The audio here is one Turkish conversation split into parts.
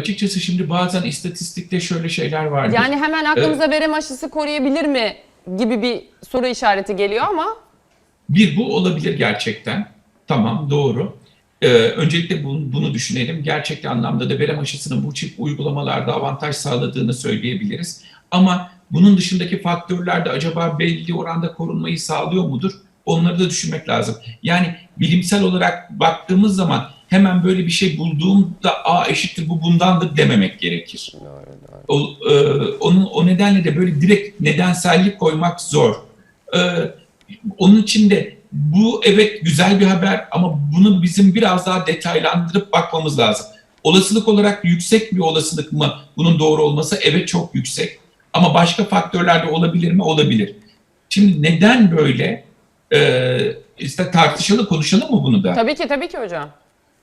Açıkçası şimdi bazen istatistikte şöyle şeyler vardır. Yani hemen aklımıza verem aşısı koruyabilir mi gibi bir soru işareti geliyor ama Bir bu olabilir gerçekten. Tamam doğru. Ee, öncelikle bunu, bunu düşünelim. Gerçekten anlamda da verem aşısının bu çift uygulamalarda avantaj sağladığını söyleyebiliriz. Ama bunun dışındaki faktörler de acaba belli oranda korunmayı sağlıyor mudur? Onları da düşünmek lazım. Yani bilimsel olarak baktığımız zaman hemen böyle bir şey bulduğumda a eşittir bu bundandır dememek gerekir. O, e, onun o nedenle de böyle direkt nedensellik koymak zor. E, onun için de bu evet güzel bir haber ama bunu bizim biraz daha detaylandırıp bakmamız lazım. Olasılık olarak yüksek bir olasılık mı bunun doğru olması? Evet çok yüksek. Ama başka faktörler de olabilir mi? Olabilir. Şimdi neden böyle? Ee, işte tartışalım, konuşalım mı bunu da? tabii ki tabii ki hocam.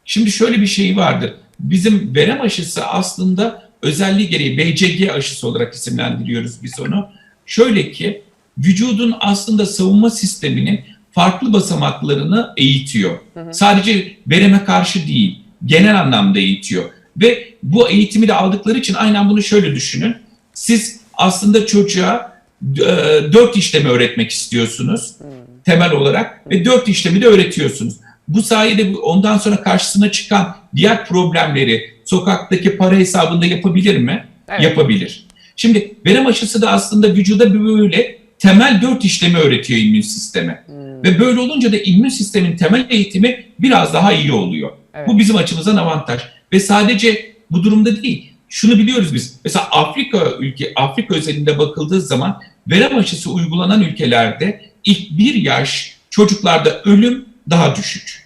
Şimdi şöyle bir şey vardır. Bizim verem aşısı aslında özelliği gereği BCG aşısı olarak isimlendiriyoruz biz onu. Şöyle ki vücudun aslında savunma sisteminin farklı basamaklarını eğitiyor. Sadece vereme karşı değil, genel anlamda eğitiyor. Ve bu eğitimi de aldıkları için aynen bunu şöyle düşünün. Siz aslında çocuğa e, dört işlemi öğretmek istiyorsunuz temel olarak ve dört işlemi de öğretiyorsunuz. Bu sayede ondan sonra karşısına çıkan diğer problemleri sokaktaki para hesabında yapabilir mi? Evet. Yapabilir. Şimdi verem aşısı da aslında vücuda böyle temel dört işlemi öğretiyor immün sisteme. Ve böyle olunca da immün sistemin temel eğitimi biraz daha iyi oluyor. Evet. Bu bizim açımızdan avantaj. Ve sadece bu durumda değil. Şunu biliyoruz biz. Mesela Afrika ülke Afrika özelinde bakıldığı zaman verem aşısı uygulanan ülkelerde ilk bir yaş çocuklarda ölüm daha düşük.